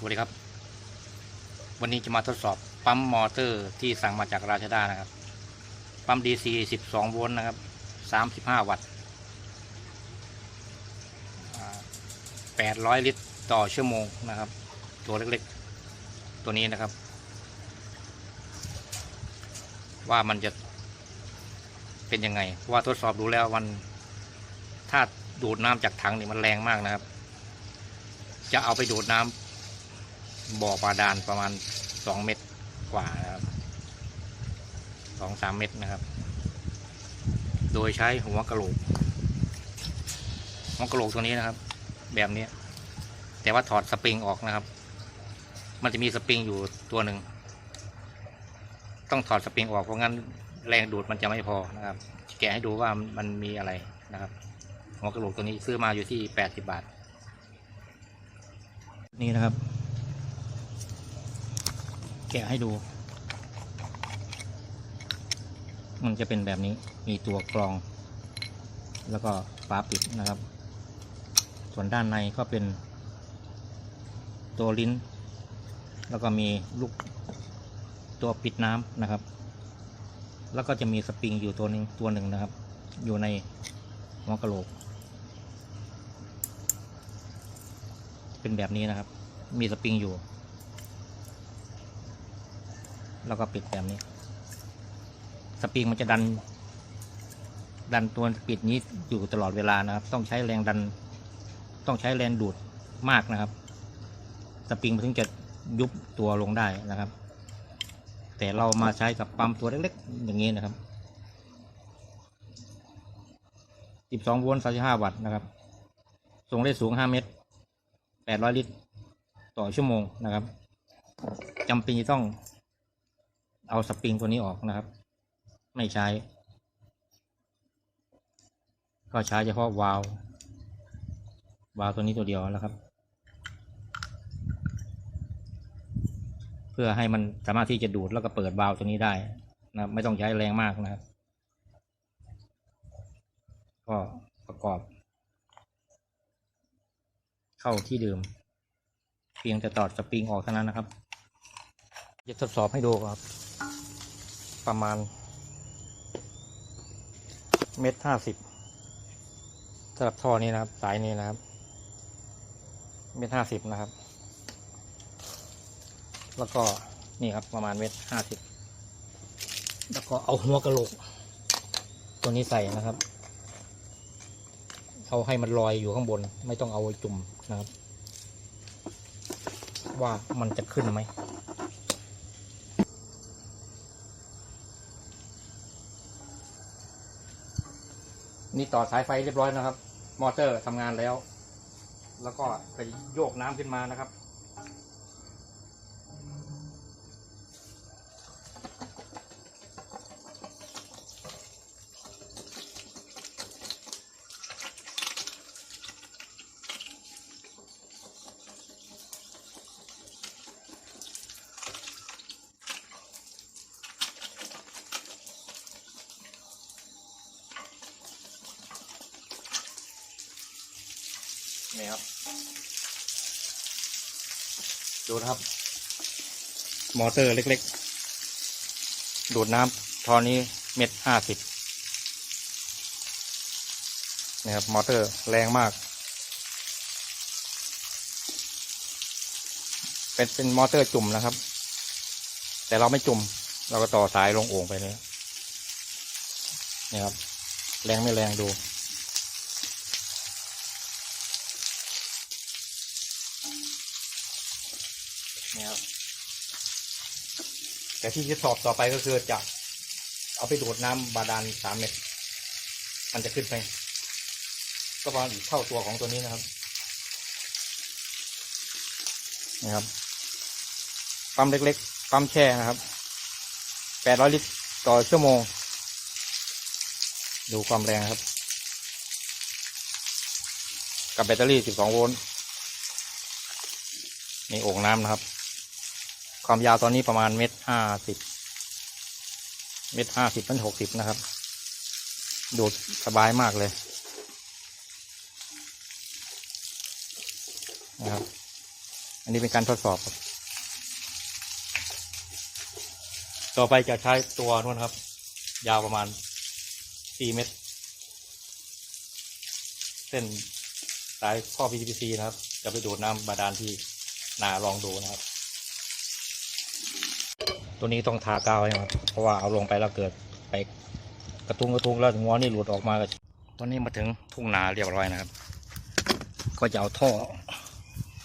สวัสดีครับ วันนี้จะมาทดสอบปั๊มมอเตอร์ที่สั่งมาจากราชดานะครับ ปั๊ม DC 12 โวลต์นะครับ 35 วัตต์อ่า800 ลิตรต่อชั่วโมงนะครับ ตัวเล็กๆ ตัวนี้นะครับ ว่ามันจะเป็นยังไง เพราะว่าทดสอบดูแล้วมันถ้าดูดน้ำจากถังนี่มันแรงมากนะครับ จะเอาไปดูดน้ำ บ่อบาดาลประมาณสองเมตรกว่านะครับสองสามเมตรนะครับ โดยใช้หัวกระโหลกหัวกระโหลกตัวนี้นะครับ แบบนี้ แต่ว่าถอดสปริงออกนะครับ มันจะมีสปริงอยู่ตัวหนึ่ง ต้องถอดสปริงออกเพราะงั้นแรงดูดมันจะไม่พอนะครับ แกะให้ดูว่ามันมีอะไรนะครับ หัวกระโหลกตัวนี้ซื้อมาอยู่ที่แปดสิบบาท นี่นะครับ แกะให้ดู มันจะเป็นแบบนี้ มีตัวกรอง แล้วก็ฝาปิดนะครับ ส่วนด้านในก็เป็น ตัวลิ้น แล้วก็มีลูกตัวปิดน้ำนะครับ แล้วก็จะมีสปริงอยู่ตัวหนึ่งตัวหนึ่งนะครับ อยู่ในหัวกะโหลก เป็นแบบนี้นะครับ มีสปริงอยู่ แล้วก็ปิดแบบนี้ สปริงมันจะดัน ดันตัวปิดนี้อยู่ตลอดเวลานะครับ ต้องใช้แรงดัน ต้องใช้แรงดูดมากนะครับ สปริงมันถึงจะยุบตัวลงได้นะครับ แต่เรามาใช้กับปั๊มตัวเล็กๆ อย่างนี้นะครับ 12โวลต์35วัตต์นะครับ ส่งได้สูง 5 เมตร 800 ลิตร ต่อชั่วโมงนะครับจำเป็นจะต้อง เอาสปริงตัวนี้ออกนะครับ ไม่ใช้ ก็ใช้เฉพาะวาล์ววาล์วตัวนี้ตัวเดียวแล้วครับ เพื่อให้มันสามารถที่จะดูดแล้วก็เปิดวาล์วตัวนี้ได้นะไม่ต้องใช้แรงมากนะครับ ก็ประกอบ เข้าที่เดิมเพียงแต่ตอดสปริงออกเท่านั้นนะครับ จะทดสอบให้ดูครับ ประมาณ เมตรห้าสิบสำหรับท่อนี้นะครับ สายนี้นะครับ เมตรห้าสิบนะครับ แล้วก็นี่ครับประมาณเมตรห้าสิบแล้วก็เอาหัวกระโหลก ตัวนี้ใส่นะครับ เอาให้มันลอยอยู่ข้างบน ไม่ต้องเอาไว้จุ่มนะครับ ว่ามันจะขึ้นไหม นี่ต่อสายไฟเรียบร้อยนะครับ มอเตอร์ทำงานแล้ว แล้วก็ไปโยกน้ำขึ้นมานะครับ นี่ครับ ดูนะครับ มอเตอร์เล็กๆ ดูดน้ำทอนี้เม็ดห้าสิบนะครับ มอเตอร์แรงมาก เป็นเป็นมอเตอร์จุ่มนะครับ แต่เราไม่จุ่ม เราก็ต่อสายลงโอ่งไปเลยนี่ครับ แรงไม่แรงดู นี่ครับ แต่ที่จะสอบต่อไปก็คือจะเอาไปดูดน้ำบาดาลสามเม็ดมันจะขึ้นไปก็ประมาณอีกเท่าตัวของตัวนี้นะครับนี่ครับปั๊มเล็กๆปั๊มแช่นะครับแปดร้อยลิตรต่อชั่วโมง ดูความแรงครับ กับแบตเตอรี่สิบสองโวลต์นี่โอ่งน้ำนะครับ ความยาวตอนนี้ประมาณเมตรห้าสิบเมตรห้าสิบเป็นหกสิบนะครับ ดูดสบายมากเลยนะครับ อันนี้เป็นการทดสอบ ต่อไปจะใช้ตัวนู้นครับ ยาวประมาณ4เมตร เส้นสายข้อ PVC นะครับ จะไปดูดน้ำบาดาลที่นาลองดูนะครับ ตัวนี้ต้องทากาวนะครับเพราะว่าเอาลงไปแล้วเกิดไปกระทุ้งกระทุ้งแล้วงอนี่หลุดออกมาตอนนี้มาถึงทุ่งนาเรียบร้อยนะครับ ก็จะเอาท่อ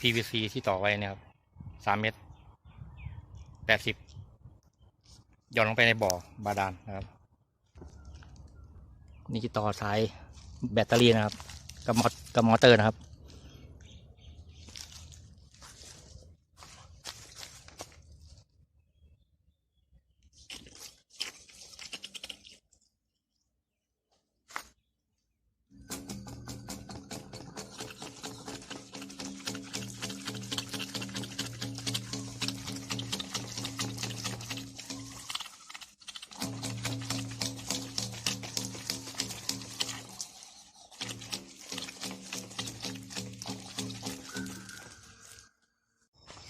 PVC ที่ต่อไว้นี่ยครับสามเมตรแปดสิบหย่อนลงไปในบ่อบาดาลนะครับ นี่จะต่อสายแบตเตอรี่นะครับกับมอกับมอเตอร์นะครับ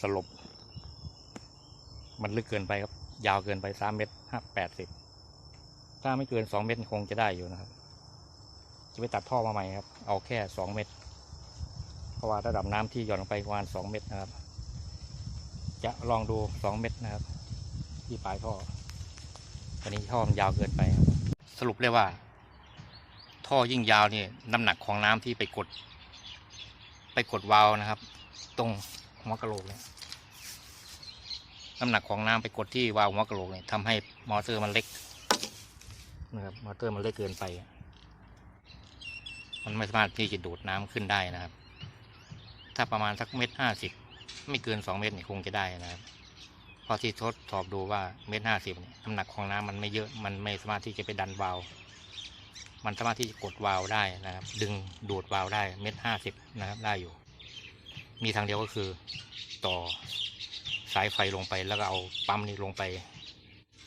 สลบ มันลึกเกินไปครับ ยาวเกินไปสามเมตรห้าแปดสิบถ้าไม่เกินสองเมตรคงจะได้อยู่นะครับ จะไปตัดท่อมาใหม่ครับ เอาแค่สองเมตร เพราะว่าระดับน้ำที่หย่อนลงไปประมาณสองเมตรนะครับ จะลองดูสองเมตรนะครับ ที่ปลายท่อตอนนี้ท่อมันยาวเกินไปครับ สรุปเลยว่า ท่อยิ่งยาวนี่น้ำหนักของน้ำที่ไปกด ไปกดวาล์วนะครับ ตรง หัวกะโหลกเนี่ยน้ำหนักของน้ำไปกดที่วาล์วหัวกะโหลกเนี่ยทำให้มอเตอร์มันเล็กนะครับมอเตอร์มันเล็กเกินไป มันไม่สามารถที่จะดูดน้ำขึ้นได้นะครับ ถ้าประมาณสักเมตรห้าสิบไม่เกินสองเมตรนี่คงจะได้นะครับเพอที่ทดสอบดูว่าเมตรห้าสิบเนี่ยน้ำหนักของน้ำมันไม่เยอะมันไม่สามารถที่จะไปดันวาล์วมันสามารถที่จะกดวาล์วได้นะครับ ดึงดูดวาล์วได้เมตรห้าสิบนะครับได้อยู่ มีทางเดียวก็คือต่อสายไฟลงไปแล้วก็เอาปั๊มนี้ลงไป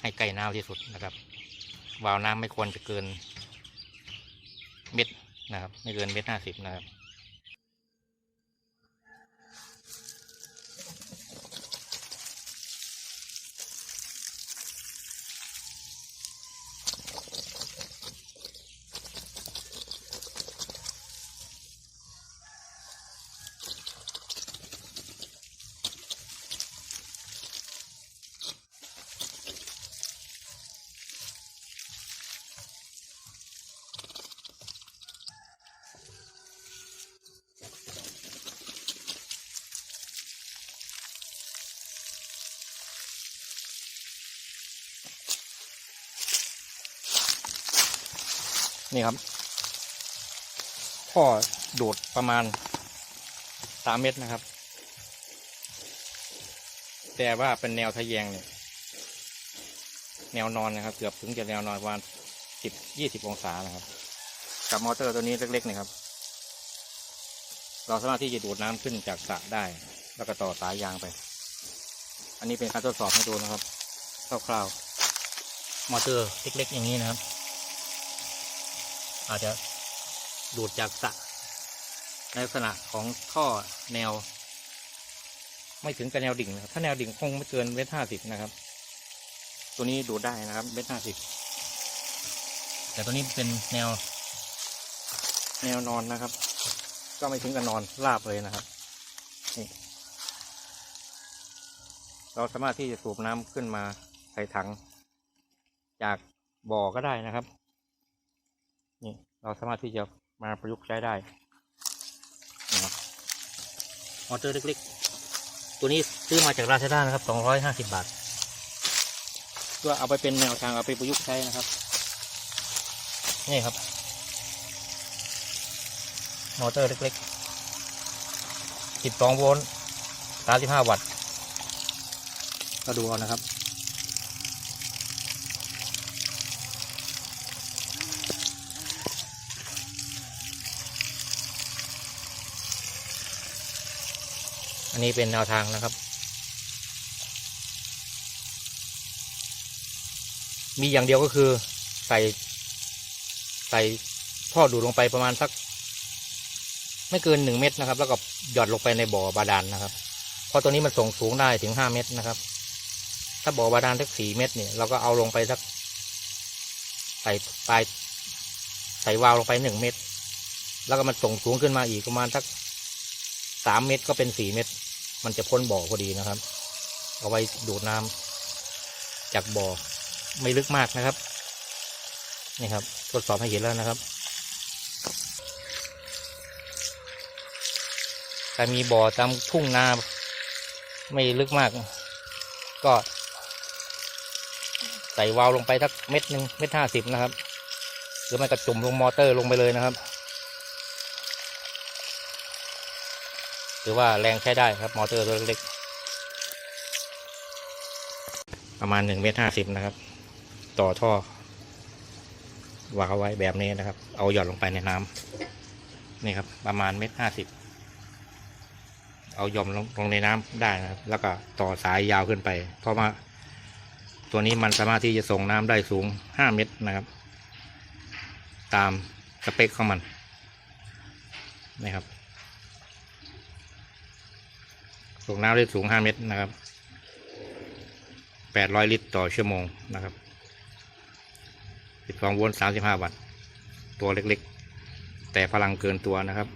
ให้ใกล้น้ำที่สุดนะครับวาล์วน้ำไม่ควรจะเกินเม็ดนะครับ ไม่เกินเม็ดห้าสิบนะครับ นี่ครับท่อโดดประมาณสามเมตรนะครับ แต่ว่าเป็นแนวทะแยงเนี่ย แนวนอนนะครับ เกือบถึงจะแนวนอนประมาณสิบยี่สิบองศานะครับ กับมอเตอร์ตัวนี้เล็กๆนะครับ เราสามารถที่จะดูดน้ำขึ้นจากสระได้ แล้วก็ต่อสายยางไป อันนี้เป็นการทดสอบให้ดูนะครับ คร่าวๆ มอเตอร์เล็กๆอย่างนี้นะครับ อาจจะดูดจากสระในลักษณะของท่อแนว ไม่ถึงกับแนวดิ่งนะครับ ถ้าแนวดิ่งคงไม่เกินเมตรห้าสิบนะครับ ตัวนี้ดูดได้นะครับเมตรห้าสิบแต่ตัวนี้เป็นแนว แนวนอนนะครับ ก็ไม่ถึงกับนอนราบเลยนะครับนี่เราสามารถที่จะสูบน้ำขึ้นมาใส่ถัง จากบ่อก็ได้นะครับ เราสามารถที่จะมาประยุกต์ใช้ได้นะครับมอเตอร์เล็กๆ ตัวนี้ซื้อมาจากราชด้านะครับ250 บาท เพื่อเอาไปเป็นแนวทางเอาไปประยุกต์ใช้นะครับ นี่ครับ มอเตอร์เล็กๆ 12 โวลต์ 35 วัตต์ ก็ดูเอานะครับ อันนี้เป็นแนวทางนะครับ มีอย่างเดียวก็คือใส่ ใส่ท่อดูดลงไปประมาณสัก ไม่เกินหนึ่งเมตรนะครับ แล้วก็หยอนลงไปในบ่อบาดาลนะครับ เพราะตัวนี้มันส่งสูงได้ถึงห้าเมตรนะครับ ถ้าบ่อบาดาลสักสี่เมตรเนี่ยเราก็เอาลงไปสัก ใส่ปลายใส่วาล์วลงไปหนึ่งเมตร แล้วก็มันส่งสูงขึ้นมาอีกประมาณสักสามเมตรก็เป็นสี่เมตร มันจะพ้นบ่อพอดีนะครับ เอาไว้ดูดน้ำจากบ่อไม่ลึกมากนะครับ นี่ครับทดสอบให้เห็นแล้วนะครับแต่มีบ่อตามทุ่งนาไม่ลึกมาก ก็ ใส่วาล์วลงไปสักเม็ดหนึ่งเม็ดห้าสิบนะครับ หรือไม่ก็จุ่มลงมอเตอร์ลงไปเลยนะครับ หรือว่าแรงใช้ได้ครับ มอเตอร์ตัวเล็กประมาณหนึ่งเมตรห้าสิบนะครับ ต่อท่อวางเอาไว้แบบนี้นะครับ เอาหยอนลงไปในน้ำนี่ครับ ประมาณเมตรห้าสิบเอาหย่อมลงลงในน้ำได้นะครับ แล้วก็ต่อสายยาวขึ้นไป เพราะว่าตัวนี้มันสามารถที่จะส่งน้ำได้สูงห้าเมตรนะครับ ตามสเปคของมันนะครับ ส่งน้ำได้สูงห้าเมตรนะครับแปดร้อยลิตรต่อชั่วโมงนะครับสิบสองโวลต์สามสิบห้าวัตต์ตัวเล็กๆ แต่พลังเกินตัวนะครับ